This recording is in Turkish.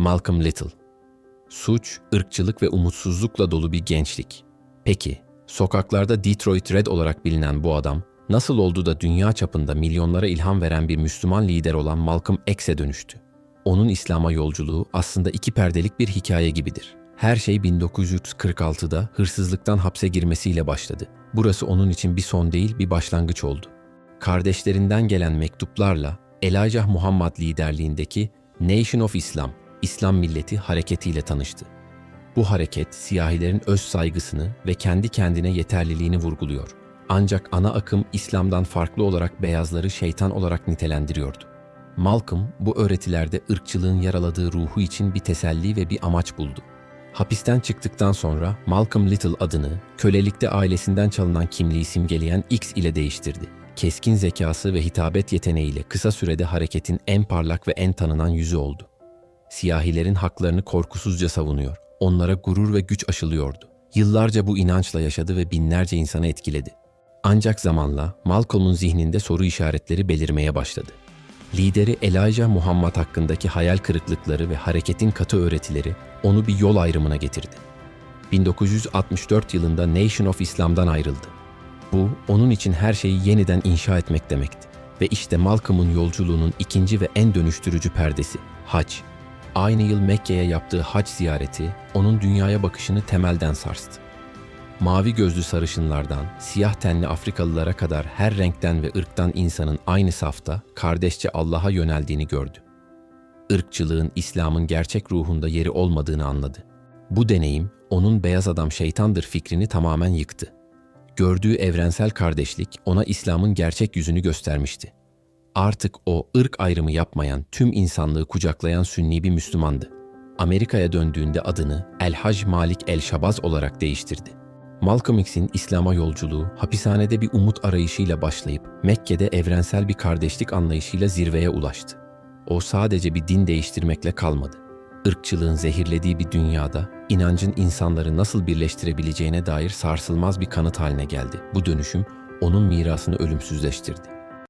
Malcolm Little. Suç, ırkçılık ve umutsuzlukla dolu bir gençlik. Peki, sokaklarda Detroit Red olarak bilinen bu adam, nasıl oldu da dünya çapında milyonlara ilham veren bir Müslüman lider olan Malcolm X'e dönüştü? Onun İslam'a yolculuğu aslında iki perdelik bir hikaye gibidir. Her şey 1946'da hırsızlıktan hapse girmesiyle başladı. Burası onun için bir son değil, bir başlangıç oldu. Kardeşlerinden gelen mektuplarla Elijah Muhammad liderliğindeki Nation of Islam, İslam Milleti hareketiyle tanıştı. Bu hareket siyahilerin öz saygısını ve kendi kendine yeterliliğini vurguluyor. Ancak ana akım İslam'dan farklı olarak beyazları şeytan olarak nitelendiriyordu. Malcolm bu öğretilerde ırkçılığın yaraladığı ruhu için bir teselli ve bir amaç buldu. Hapisten çıktıktan sonra Malcolm Little adını kölelikte ailesinden çalınan kimliği simgeleyen X ile değiştirdi. Keskin zekası ve hitabet yeteneğiyle kısa sürede hareketin en parlak ve en tanınan yüzü oldu. Siyahilerin haklarını korkusuzca savunuyor, onlara gurur ve güç aşılıyordu. Yıllarca bu inançla yaşadı ve binlerce insanı etkiledi. Ancak zamanla Malcolm'un zihninde soru işaretleri belirmeye başladı. Lideri Elijah Muhammad hakkındaki hayal kırıklıkları ve hareketin katı öğretileri onu bir yol ayrımına getirdi. 1964 yılında Nation of Islam'dan ayrıldı. Bu, onun için her şeyi yeniden inşa etmek demekti. Ve işte Malcolm'un yolculuğunun ikinci ve en dönüştürücü perdesi, hac. Aynı yıl Mekke'ye yaptığı hac ziyareti, onun dünyaya bakışını temelden sarstı. Mavi gözlü sarışınlardan, siyah tenli Afrikalılara kadar her renkten ve ırktan insanın aynı safta, kardeşçe Allah'a yöneldiğini gördü. Irkçılığın İslam'ın gerçek ruhunda yeri olmadığını anladı. Bu deneyim, onun beyaz adam şeytandır fikrini tamamen yıktı. Gördüğü evrensel kardeşlik ona İslam'ın gerçek yüzünü göstermişti. Artık o ırk ayrımı yapmayan, tüm insanlığı kucaklayan sünni bir Müslümandı. Amerika'ya döndüğünde adını El Hac Malik El Şabaz olarak değiştirdi. Malcolm X'in İslam'a yolculuğu hapishanede bir umut arayışıyla başlayıp Mekke'de evrensel bir kardeşlik anlayışıyla zirveye ulaştı. O sadece bir din değiştirmekle kalmadı. Irkçılığın zehirlediği bir dünyada inancın insanları nasıl birleştirebileceğine dair sarsılmaz bir kanıt haline geldi. Bu dönüşüm onun mirasını ölümsüzleştirdi.